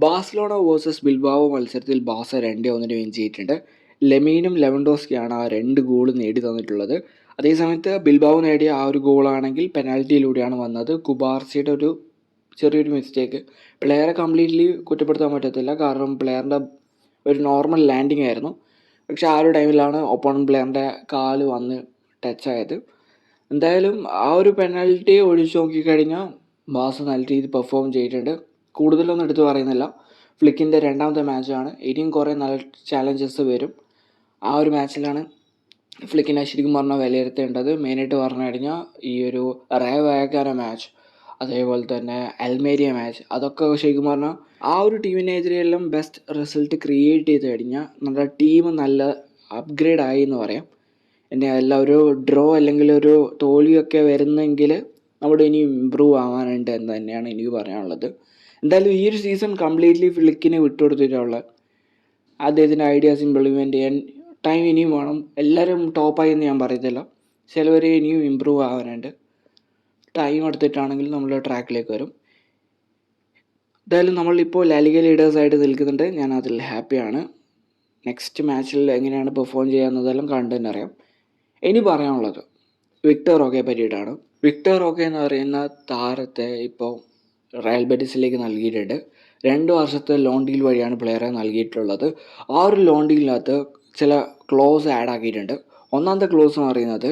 Barcelona versus Bilbao മത്സരത്തിൽ ബാസ രണ്ട് ഒന്നിന് വിൻ ചെയ്തിട്ടുണ്ട്. ലെമീനും ലെവൻഡോസ്കിയാണ് ആ രണ്ട് ഗോൾ നേടി തന്നിട്ടുള്ളത്. അതേസമയത്ത് ബിൽബാവോ നേടിയ ആ ഒരു ഗോളാണെങ്കിൽ പെനാൽറ്റിയിലൂടെയാണ് വന്നത്. കുബാർസിയുടെ ഒരു ചെറിയൊരു മിസ്റ്റേക്ക് പ്ലെയറെ കംപ്ലീറ്റ്ലി കുറ്റപ്പെടുത്താൻ പറ്റത്തില്ല. കാരണം പ്ലെയറിന്റെ ഒരു നോർമൽ ലാൻഡിങ് ആയിരുന്നു. പക്ഷെ ആ ഒരു ടൈമിലാണ് ഒപ്പോണൻ പ്ലെയറിന്റെ കാൽ വന്ന് ടച്ചായത് എന്തായാലും ആ ഒരു പെനാൽറ്റി ഒഴിച്ചു നോക്കിക്കഴിഞ്ഞാൽ ബാസ് നല്ല രീതിയിൽ പെർഫോം ചെയ്തിട്ടുണ്ട്. കൂടുതലൊന്നും എടുത്തു പറയുന്നില്ല. ഫ്ലിക്കിന്റെ രണ്ടാമത്തെ മാച്ചാണ് ഇനിയും കുറേ നല്ല ചാലഞ്ചസ് വരും. ആ ഒരു മാച്ചിലാണ് ഫ്ലിക്കിനെ ശരിക്കും പറഞ്ഞാൽ വിലയിരുത്തേണ്ടത്. മെയിനായിട്ട് പറഞ്ഞു കഴിഞ്ഞാൽ ഈ ഒരു റേ വയക്കാര മാച്ച് അതേപോലെ തന്നെ അൽമേരിയ മാച്ച് അതൊക്കെ ശരിക്കും പറഞ്ഞാൽ ആ ഒരു ടീമിനെതിരെയെല്ലാം ബെസ്റ്റ് റിസൾട്ട് ക്രിയേറ്റ് ചെയ്ത് കഴിഞ്ഞാൽ നമ്മുടെ ടീം നല്ല അപ്ഗ്രേഡ് ആയി എന്ന് പറയാം. പിന്നെ എല്ലാം ഒരു ഡ്രോ അല്ലെങ്കിൽ ഒരു തോൽവിയൊക്കെ വരുന്നെങ്കിൽ നമ്മുടെ ഇനി ഇമ്പ്രൂവ് ആവാനുണ്ട് എന്ന് തന്നെയാണ് എനിക്ക് പറയാനുള്ളത്. എന്തായാലും ഈ ഒരു സീസൺ കംപ്ലീറ്റ്ലി ഫ്ലിക്കിനെ വിട്ടുകൊടുത്തിട്ടുള്ള അദ്ദേഹത്തിന്റെ ഐഡിയാസ് ഇംപ്ലിമെന്റ് ചെയ്യാൻ ടൈം ഇനിയും വേണം. എല്ലാവരും ടോപ്പായി എന്ന് ഞാൻ പറയത്തില്ല. ചിലവർ ഇനിയും ഇമ്പ്രൂവ് ആവാനുണ്ട്. ടൈം എടുത്തിട്ടാണെങ്കിൽ നമ്മൾ ട്രാക്കിലേക്ക് വരും. എന്തായാലും നമ്മളിപ്പോൾ ലാലിക ലീഡേഴ്സായിട്ട് നിൽക്കുന്നുണ്ട്. ഞാൻ അതിൽ ഹാപ്പിയാണ് നെക്സ്റ്റ് മാച്ചിൽ എങ്ങനെയാണ് പെർഫോം ചെയ്യാമെന്നതെല്ലാം കണ്ടു തന്നെ അറിയാം. ഇനി പറയാനുള്ളത് വിക്ടർ ഓക്കെ പറ്റിയിട്ടാണ്. വിക്ടർ ഓക്കെ എന്ന് പറയുന്ന താരത്തെ ഇപ്പോൾ റയൽ ബെറ്റിസിലേക്ക് നൽകിയിട്ടുണ്ട്. രണ്ട് വർഷത്തെ ലോൺ ഡീൽ വഴിയാണ് പ്ലെയറെ നൽകിയിട്ടുള്ളത്. ആ ഒരു ലോൺ ഡീലിനകത്ത് ചില ക്ലോസ് ആഡ് ആക്കിയിട്ടുണ്ട്. ഒന്നാമത്തെ ക്ലോസ് എന്ന് പറയുന്നത്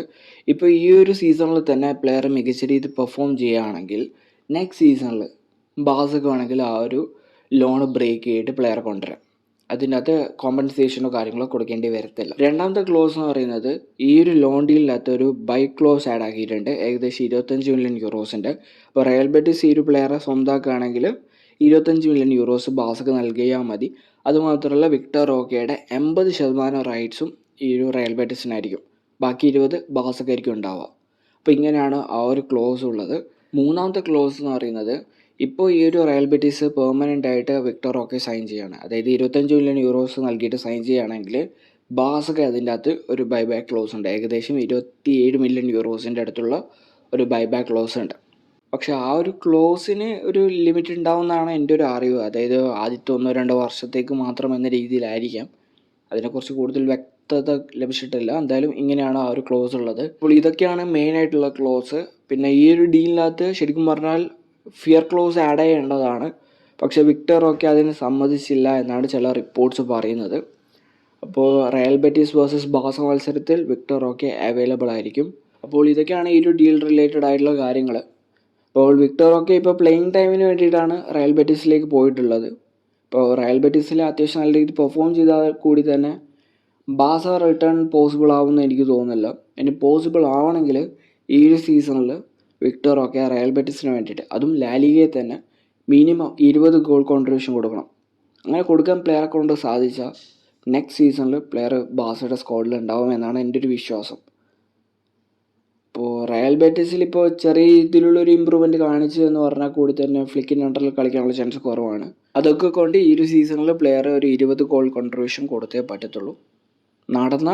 ഇപ്പോൾ ഈ ഒരു സീസണിൽ തന്നെ പ്ലെയർ മികച്ച രീതിയിൽ പെർഫോം ചെയ്യുകയാണെങ്കിൽ നെക്സ്റ്റ് സീസണിൽ ബാസൊക്കെ വേണമെങ്കിൽ ആ ഒരു ലോൺ ബ്രേക്ക് ചെയ്തിട്ട് പ്ലെയർ കൊണ്ടുവരാം. അതിന്റെ അകത്ത് കോമ്പൻസേഷനോ കാര്യങ്ങളോ കൊടുക്കേണ്ടി വരത്തില്ല. രണ്ടാമത്തെ ക്ലോസ് എന്ന് പറയുന്നത് ഈ ഒരു ലോൺ ഡീലിനകത്ത് ഒരു ബൈ ക്ലോസ് ആഡ് ആക്കിയിട്ടുണ്ട്. ഏകദേശം ഇരുപത്തഞ്ച് മില്യൺ യൂറോസിന്റെ അപ്പോൾ റയൽ ബെറ്റിസ് ഈ ഒരു പ്ലെയറെ സ്വന്തമാക്കുകയാണെങ്കിൽ ഇരുപത്തഞ്ച് മില്യൺ യൂറോസ് ബാസക്ക് നൽകിയാൽ മതി. അതുമാത്രമല്ല വിക്ടർ റോക്കയുടെ എൺപത് ശതമാനം റൈറ്റ്സും ഈ ഒരു റയൽ ബെറ്റിസിനായിരിക്കും ബാക്കി ഇരുപത് ബാസക്കായിരിക്കും ഉണ്ടാവുക. അപ്പോൾ ഇങ്ങനെയാണ് ആ ഒരു ക്ലോസ് ഉള്ളത്. മൂന്നാമത്തെ ക്ലോസ് എന്ന് പറയുന്നത് ഇപ്പോൾ ഈ ഒരു റയൽ ബെറ്റീസ് പെർമനന്റ് ആയിട്ട് വിക്ടർ ഒക്കെ സൈൻ ചെയ്യുകയാണ് അതായത് ഇരുപത്തഞ്ച് മില്യൺ യൂറോസ് നൽകിയിട്ട് സൈൻ ചെയ്യുകയാണെങ്കിൽ ബാസൊക്കെ അതിന്റെ അകത്ത് ഒരു ബൈ ബാക്ക് ക്ലോസ് ഉണ്ട്. ഏകദേശം ഇരുപത്തി ഏഴ് മില്യൺ യൂറോസിന്റെ അടുത്തുള്ള ഒരു ബൈ ബാക്ക് ക്ലോസ് ഉണ്ട്. പക്ഷേ ആ ഒരു ക്ലോസിന് ഒരു ലിമിറ്റ് ഉണ്ടാവുമെന്നാണ് എന്റെ ഒരു അറിവ്. അതായത് ആദ്യത്തെ ഒന്നോ രണ്ടോ വർഷത്തേക്ക് മാത്രം എന്ന രീതിയിലായിരിക്കാം. അതിനെക്കുറിച്ച് കൂടുതൽ വ്യക്തത ലഭിച്ചിട്ടില്ല. എന്തായാലും ഇങ്ങനെയാണ് ആ ഒരു ക്ലോസ് ഉള്ളത്. അപ്പോൾ ഇതൊക്കെയാണ് മെയിൻ ആയിട്ടുള്ള ക്ലോസ് പിന്നെ ഈ ഒരു ഡീലിനകത്ത് ശരിക്കും പറഞ്ഞാൽ ഫിയർ ക്ലോസ് ആഡ് ചെയ്യേണ്ടതാണ്. പക്ഷേ വിക്ടർ ഒക്കെ അതിന് സമ്മതിച്ചില്ല എന്നാണ് ചില റിപ്പോർട്ട്സ് പറയുന്നത്. അപ്പോൾ റയൽ ബെറ്റീസ് വേഴ്സസ് ബാസ മത്സരത്തിൽ വിക്ടർ ഒക്കെ അവൈലബിൾ ആയിരിക്കും. അപ്പോൾ ഇതൊക്കെയാണ് ഈ ഒരു ഡീൽ റിലേറ്റഡ് ആയിട്ടുള്ള കാര്യങ്ങൾ. അപ്പോൾ വിക്ടർ ഒക്കെ ഇപ്പോൾ പ്ലെയിങ് ടൈമിന് വേണ്ടിയിട്ടാണ് റയൽ ബെറ്റീസിലേക്ക് പോയിട്ടുള്ളത്. ഇപ്പോൾ റയൽ ബെറ്റീസിൽ അത്യാവശ്യം നല്ല രീതിയിൽ പെർഫോം ചെയ്താൽ കൂടി തന്നെ ബാസ റിട്ടേൺ പോസിബിൾ ആവുമെന്ന് എനിക്ക് തോന്നുന്നില്ല. ഇനി പോസിബിൾ ആവണമെങ്കിൽ ഈ ഒരു സീസണിൽ വിക്ടർ ഒക്കെ റയൽ ബെറ്റിസിന് വേണ്ടിയിട്ട്. അതും ലാലിഗയിൽ തന്നെ മിനിമം ഇരുപത് ഗോൾ കോൺട്രിബ്യൂഷൻ കൊടുക്കണം. അങ്ങനെ കൊടുക്കാൻ പ്ലെയറെ കൊണ്ട് സാധിച്ചാൽ നെക്സ്റ്റ് സീസണിൽ പ്ലെയർ ബാസയുടെ സ്ക്വാഡിൽ ഉണ്ടാവും എന്നാണ് എന്റെ ഒരു വിശ്വാസം. ഇപ്പോൾ റയൽ ബെറ്റിസിൽ ഇപ്പോൾ ചെറിയ രീതിയിലുള്ള ഒരു ഇമ്പ്രൂവ്മെന്റ് കാണിച്ചു എന്ന് പറഞ്ഞാൽ കൂടി തന്നെ ഫ്ലിക്കിന്റെ അണ്ടറിൽ കളിക്കാനുള്ള ചാൻസ് കുറവാണ്. അതൊക്കെ കൊണ്ട് ഈ ഒരു സീസണിൽ പ്ലെയർ ഒരു ഇരുപത് ഗോൾ കോൺട്രിബ്യൂഷൻ കൊടുത്തേ പറ്റത്തുള്ളൂ. നടന്ന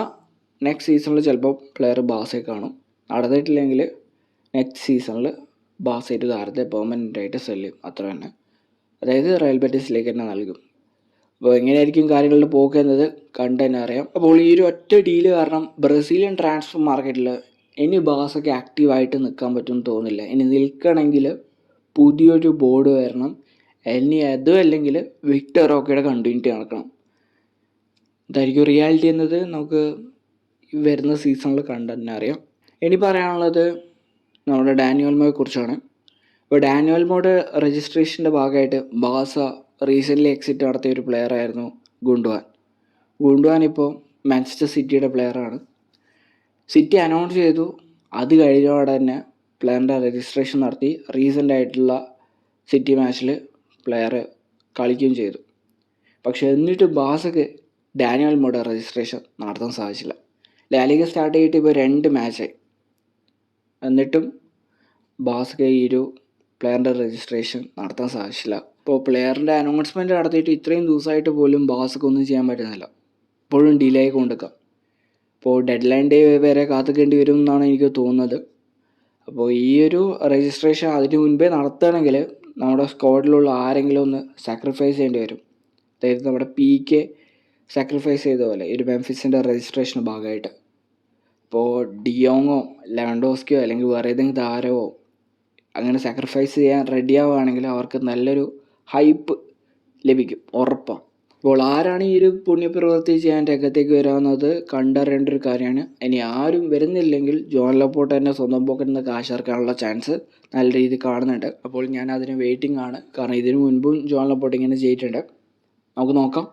നെക്സ്റ്റ് സീസണിൽ ചിലപ്പോൾ പ്ലെയർ ബാസെ കാണും. നടന്നിട്ടില്ലെങ്കിൽ നെക്സ്റ്റ് സീസണിൽ ബാസൈറ്റ് താരത്തെ പെർമനന്റ് ആയിട്ട് സെൽ ചെയ്യും. അത്ര തന്നെ. അതായത് റയൽ ബെറ്റീസിലേക്ക് തന്നെ നൽകും. അപ്പോൾ എങ്ങനെയായിരിക്കും കാര്യങ്ങളുടെ പോക്ക് എന്നത് കണ്ടു തന്നെ അറിയാം. അപ്പോൾ ഈ ഒരു ഒറ്റ ഡീൽ കാരണം ബ്രസീലിയൻ ട്രാൻസ്ഫർ മാർക്കറ്റിൽ ഇനി ബാസൊക്കെ ആക്റ്റീവായിട്ട് നിൽക്കാൻ പറ്റുമെന്ന് തോന്നുന്നില്ല. ഇനി നിൽക്കണമെങ്കിൽ പുതിയൊരു ബോർഡ് വരണം. ഇനി അതും അല്ലെങ്കിൽ വിക്ടർ റോക്കയുടെ കണ്ടിന്യൂറ്റി നടക്കണം. ഇതായിരിക്കും റിയാലിറ്റി എന്നത്. നമുക്ക് വരുന്ന സീസണിൽ കണ്ടു തന്നെ അറിയാം. ഇനി പറയാനുള്ളത് നമ്മുടെ ഡാനിയോൽമോയെ കുറിച്ചാണ്. ഇപ്പോൾ ഡാനിയോൽമോയുടെ രജിസ്ട്രേഷന്റെ ഭാഗമായിട്ട് ബാസ റീസെന്റ്ലി എക്സിറ്റ് നടത്തിയ ഒരു പ്ലെയർ ആയിരുന്നു ഗുണ്ടുവാൻ. ഗുണ്ടുവാൻ ഇപ്പോൾ മാഞ്ചസ്റ്റർ സിറ്റിയുടെ പ്ലെയറാണ് സിറ്റി അനൗൺസ് ചെയ്തു. അത് കഴിഞ്ഞോടെ തന്നെ പ്ലെയറിന്റെ രജിസ്ട്രേഷൻ നടത്തി. റീസെന്റ് ആയിട്ടുള്ള സിറ്റി മാച്ചിൽ പ്ലെയർ കളിക്കുകയും ചെയ്തു. പക്ഷേ എന്നിട്ട് ബാസക്ക് ഡാനിയൽ മോഡ രജിസ്ട്രേഷൻ നടത്താൻ സാധിച്ചില്ല. ലാലിക സ്റ്റാർട്ട് ചെയ്തിട്ട് ഇപ്പോൾ രണ്ട് മാച്ചായി എന്നിട്ടും ഒരു പ്ലെയറിന്റെ രജിസ്ട്രേഷൻ നടത്താൻ സാധിച്ചില്ല. ഇപ്പോൾ പ്ലെയറിന്റെ അനൗൺസ്മെന്റ് നടത്തിയിട്ട് ഇത്രയും ദിവസമായിട്ട് പോലും ബാസ്ക്ക് ഒന്നും ചെയ്യാൻ പറ്റുന്നില്ല. ഇപ്പോഴും ഡിലേ കൊണ്ടുക്കാം ഇപ്പോൾ ഡെഡ് ലൈൻ ഡേ വരെ കാത്തുക്കേണ്ടി വരും എന്നാണ് എനിക്ക് തോന്നുന്നത്. അപ്പോൾ ഈ ഒരു രജിസ്ട്രേഷൻ അതിന് മുൻപേ നടത്തുകയാണെങ്കിൽ നമ്മുടെ സ്ക്വാഡിലുള്ള ആരെങ്കിലും ഒന്ന് സാക്രിഫൈസ് ചെയ്യേണ്ടി വരും. അതായത് നമ്മുടെ പി കെ സാക്രിഫൈസ് ചെയ്ത പോലെ ഒരു ബെൻഫിസിന്റെ രജിസ്ട്രേഷൻ ഭാഗമായിട്ട്. ഇപ്പോൾ ഡിയോങ്ങോ ലാൻഡോസ്കിയോ അല്ലെങ്കിൽ വേറെ ഏതെങ്കിലും താരമോ അങ്ങനെ സാക്രിഫൈസ് ചെയ്യാൻ റെഡി ആവുകയാണെങ്കിൽ അവർക്ക് നല്ലൊരു ഹൈപ്പ് ലഭിക്കും ഉറപ്പാണ് അപ്പോൾ ആരാണ് ഈ ഒരു പുണ്യപ്രവൃത്തി ചെയ്യാൻ രംഗത്തേക്ക് വരാമെന്നത് കണ്ടറിയേണ്ട ഒരു കാര്യമാണ് ഇനി ആരും വരുന്നില്ലെങ്കിൽ ജോൺ ലപ്പോട്ട് തന്നെ സ്വന്തം പോക്കറ്റിൽ നിന്ന് കാശിറക്കാനുള്ള ചാൻസ് നല്ല രീതിയിൽ കാണുന്നുണ്ട്. അപ്പോൾ ഞാൻ അതിന് വെയിറ്റിംഗ് ആണ്. കാരണം ഇതിനു മുൻപും ജോൺ ലപ്പോട്ട് ഇങ്ങനെ ചെയ്തിട്ടുണ്ട്. നമുക്ക് നോക്കാം.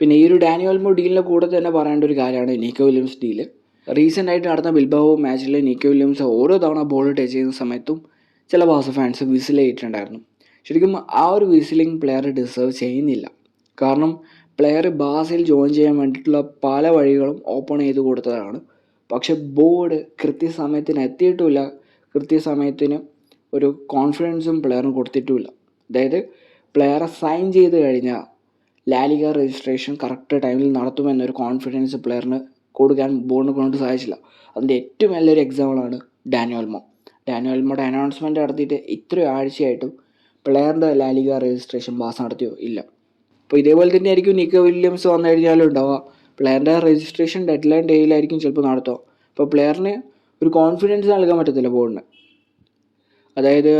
പിന്നെ ഈ ഒരു ഡാനിയോൽമോ ഡീലിന്റെ കൂടെ തന്നെ പറയേണ്ട ഒരു കാര്യമാണ് നീക്കോ വില്യംസ് ഡീൽ റീസെന്റ് ആയിട്ട് നടന്ന ബിൽബാവോ മാച്ചിൽ നീക്കോ വില്യംസ് ഓരോ തവണ ബോൾ ടച്ച് ചെയ്യുന്ന സമയത്തും ചില ബാസ ഫാൻസ് വിസിൽ ചെയ്തിട്ടുണ്ടായിരുന്നു ശരിക്കും ആ ഒരു വിസിലിംഗ് പ്ലെയർ ഡിസേർവ് ചെയ്യുന്നില്ല. കാരണം പ്ലെയർ ബാസയിൽ ജോയിൻ ചെയ്യാൻ വേണ്ടിയിട്ടുള്ള പല വഴികളും ഓപ്പൺ ചെയ്ത് കൊടുത്തതാണ്. പക്ഷെ ബോർഡ് കൃത്യസമയത്തിന് എത്തിയിട്ടുമില്ല കൃത്യസമയത്തിന് ഒരു കോൺഫിഡൻസും പ്ലെയറിന് കൊടുത്തിട്ടുമില്ല അതായത് പ്ലെയറെ സൈൻ ചെയ്ത് കഴിഞ്ഞാൽ ലാലിക രജിസ്ട്രേഷൻ കറക്റ്റ് ടൈമിൽ നടത്തുമെന്നൊരു കോൺഫിഡൻസ് പ്ലെയറിന് കൊടുക്കാൻ ബോർഡിനെ കൊണ്ട് സാധിച്ചില്ല. അതിന്റെ ഏറ്റവും നല്ലൊരു എക്സാമ്പിളാണ് ഡാനിയോൽമോ മോഡ് അനൗൺസ്മെന്റ് നടത്തിയിട്ട് ഇത്രയും ആഴ്ചയായിട്ടും പ്ലെയറിന്റെ ലാലിക രജിസ്ട്രേഷൻ പാസ് നടത്തിയോ ഇല്ല. അപ്പോൾ ഇതേപോലെ തന്നെ ആയിരിക്കും നിക്കോ വില്യംസ് വന്നു കഴിഞ്ഞാലും ഉണ്ടാവുക പ്ലെയറിന്റെ രജിസ്ട്രേഷൻ ഡെഡ് ലൈൻ ഡേയിലായിരിക്കും ചിലപ്പോൾ നടത്തുക. അപ്പോൾ പ്ലെയറിന് ഒരു കോൺഫിഡൻസ് നൽകാൻ പറ്റത്തില്ല ബോർഡിന് അതായത്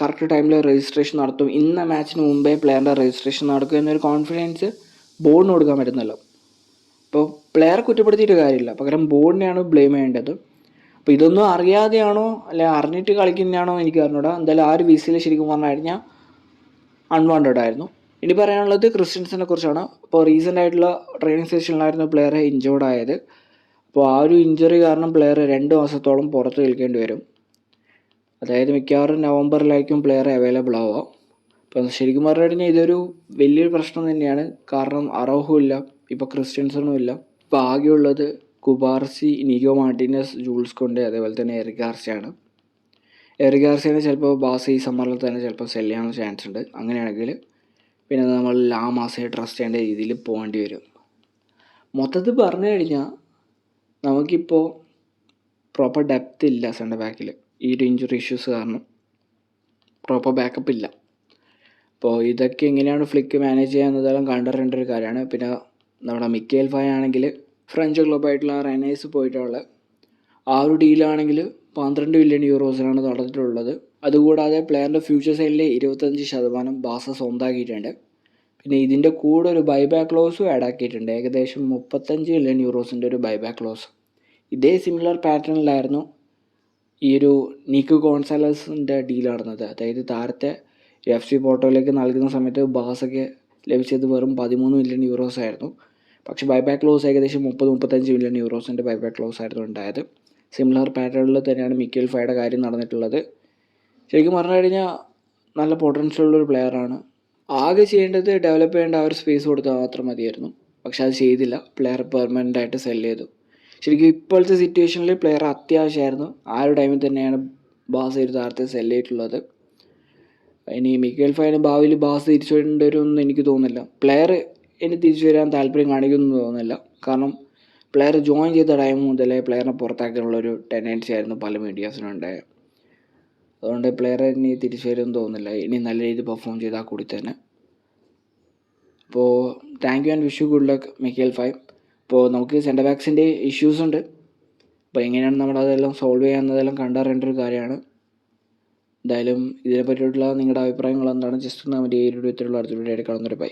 കറക്റ്റ് ടൈമിൽ രജിസ്ട്രേഷൻ നടത്തും. ഇന്ന മാച്ചിന് മുമ്പേ പ്ലെയറിന്റെ രജിസ്ട്രേഷൻ നടക്കും എന്നൊരു കോൺഫിഡൻസ് ബോർഡിന് കൊടുക്കാൻ പറ്റുന്നല്ലോ. അപ്പോൾ പ്ലെയറെ കുറ്റപ്പെടുത്തിയിട്ട് കാര്യമില്ല. പകരം ബോർഡിനെയാണ് ബ്ലെയിം ചെയ്യേണ്ടത്. അപ്പോൾ ഇതൊന്നും അറിയാതെയാണോ? അല്ലെ അറിഞ്ഞിട്ട് കളിക്കുന്നതാണോ എനിക്ക് അറിഞ്ഞൂടാ. എന്തായാലും ആ ഒരു വിസിൽ ശരിക്കും പറഞ്ഞു കഴിഞ്ഞാൽ അൺവാണ്ടഡ് ആയിരുന്നു. ഇനി പറയാനുള്ളത് ക്രിസ്ത്യൻസിനെ കുറിച്ചാണ്. അപ്പോൾ റീസെന്റ് ആയിട്ടുള്ള ട്രെയിനിങ് സെഷനിലായിരുന്നു പ്ലെയറെ ഇഞ്ചേർഡ് ആയത്. അപ്പോൾ ആ ഒരു ഇഞ്ചുറി കാരണം പ്ലെയർ രണ്ട് മാസത്തോളം പുറത്ത് നിൽക്കേണ്ടി വരും. അതായത് മിക്കവാറും നവംബറിലായിരിക്കും പ്ലെയർ അവൈലബിൾ ആവുക. അപ്പോൾ ശരിക്കും പറഞ്ഞു കഴിഞ്ഞാൽ ഇതൊരു വലിയൊരു പ്രശ്നം തന്നെയാണ്. കാരണം അറോഹും ഇല്ല ഇപ്പോൾ ക്രിസ്ത്യൻസണും ഇല്ല ഇപ്പോൾ ആകെയുള്ളത് കുബാർസി നിഗോ മാർട്ടിനസ് ജൂൾസ് കൊണ്ട് അതേപോലെ തന്നെ എറിഗാർസിയാണ് എറിഗാർസിനെ ചിലപ്പോൾ ബാസ് ഈ സമ്മറിൽ തന്നെ ചിലപ്പോൾ സെൽ ചെയ്യാനുള്ള ചാൻസ് ഉണ്ട്. അങ്ങനെയാണെങ്കിൽ പിന്നെ നമ്മൾ ലാമാസയെ ട്രസ്റ്റ് ചെയ്യേണ്ട രീതിയിൽ പോകേണ്ടി വരും. മൊത്തത്തിൽ പറഞ്ഞു കഴിഞ്ഞാൽ നമുക്കിപ്പോൾ പ്രോപ്പർ ഡെപ്ത് ഇല്ല സെന്റർ ബാക്കിൽ ഈ ഒരു ഇഞ്ചുറി ഇഷ്യൂസ് കാരണം പ്രോപ്പർ ബാക്കപ്പ് ഇല്ല. അപ്പോൾ ഇതൊക്കെ എങ്ങനെയാണ് ഫ്ലിക്ക് മാനേജ് ചെയ്യുക എന്നതെല്ലാം കണ്ടറിയേണ്ട ഒരു കാര്യമാണ്. പിന്നെ നമ്മുടെ മിക്കേൽ ഫായ ആണെങ്കിൽ ഫ്രഞ്ച് ക്ലബ്ബായിട്ടുള്ള റെനേഴ്സ് പോയിട്ടുള്ള ആ ഒരു ഡീലാണെങ്കിൽ പന്ത്രണ്ട് മില്യൺ യൂറോസിനാണ് നടന്നിട്ടുള്ളത്. അതുകൂടാതെ പ്ലെയറിന്റെ ഫ്യൂച്ചർ സൈഡിലെ ഇരുപത്തഞ്ച് ശതമാനം ബാസ സ്വന്തമാക്കിയിട്ടുണ്ട്. പിന്നെ ഇതിന്റെ കൂടെ ഒരു ബൈബാക്ക് ക്ലോസും ആഡ് ആക്കിയിട്ടുണ്ട്. ഏകദേശം മുപ്പത്തഞ്ച് മില്യൺ യൂറോസിന്റെ ഒരു ബൈബാക്ക് ക്ലോസ് ഇതേ സിമിലർ പാറ്റേണിലായിരുന്നു ഈ ഒരു നീക്ക് കോൺസലേഴ്സിന്റെ ഡീൽ നടന്നത്. അതായത് താരത്തെ എഫ് സി പോർട്ടോയിലേക്ക് നൽകുന്ന സമയത്ത് ബാസയ്ക്ക് ലഭിച്ചത് വെറും പതിമൂന്ന് മില്യൺ യൂറോസ് ആയിരുന്നു. പക്ഷേ ബൈബാക്ക് ക്ലോസ് ഏകദേശം മുപ്പത് മുപ്പത്തഞ്ച് മില്യൺ യൂറോസിന്റെ ബൈബാക്ക് ക്ലോസ് ആയിരുന്നു ഉണ്ടായത്. സിമിലർ പാറ്റേണിൽ തന്നെയാണ് മിക്കൽ ഫയുടെ കാര്യം നടന്നിട്ടുള്ളത്. ശരിക്കും പറഞ്ഞു കഴിഞ്ഞാൽ നല്ല പൊട്ടൻഷ്യൽ ഉള്ളൊരു പ്ലെയറാണ് ആകെ ചെയ്യേണ്ടത് ഡെവലപ്പ് ചെയ്യേണ്ട ആ ഒരു സ്പേസ് കൊടുത്താൽ മാത്രം മതിയായിരുന്നു. പക്ഷെ അത് ചെയ്തില്ല. പ്ലെയർ പെർമനന്റ് ആയിട്ട് സെൽ ചെയ്തു. ശരിക്കും ഇപ്പോഴത്തെ സിറ്റുവേഷനിൽ പ്ലെയർ അത്യാവശ്യമായിരുന്നു. ആ ഒരു ടൈമിൽ തന്നെയാണ് ബാസ് ഒരു താരത്തെ ചെയ്തിട്ടുള്ളത്. ഇനി മിക്കൽ ഫൈന് ഭാവിയിൽ ബാസ് തിരിച്ചു വരേണ്ടി വരുമെന്ന് എനിക്ക് തോന്നുന്നില്ല. പ്ലെയർ ഇനി തിരിച്ചു വരാൻ താല്പര്യം കാണിക്കുമെന്ന് തോന്നുന്നില്ല. കാരണം പ്ലെയർ ജോയിൻ ചെയ്ത ടൈം മുതലേ പ്ലെയറിനെ പുറത്താക്കാനുള്ള ഒരു ടെൻഡൻസി ആയിരുന്നു പല മീഡിയാസിനും ഉണ്ടായത്. അതുകൊണ്ട് പ്ലെയർ ഇനി തിരിച്ചു വരുമെന്ന് തോന്നുന്നില്ല. ഇനി നല്ല രീതിയിൽ പെർഫോം ചെയ്താൽ കൂടി തന്നെ. അപ്പോൾ thank you and wish you good luck Mikel five അപ്പോൾ നമുക്ക് സെന്റർ ബാക്സിന്റെ ഇഷ്യൂസ് ഉണ്ട്. അപ്പോൾ എങ്ങനെയാണ് നമ്മൾ അതെല്ലാം സോൾവ് ചെയ്യാമെന്നതെല്ലാം കണ്ടറിയേണ്ട ഒരു കാര്യമാണ്. എന്തായാലും ഇതിനെ പറ്റിയിട്ടുള്ള നിങ്ങളുടെ അഭിപ്രായങ്ങൾ എന്താണ്? ജസ്റ്റ് ഒന്ന് ഏരിയയിലൂടെ ചെയ്യുക അടുത്തുള്ള അടുത്ത വീഡിയോ ബൈ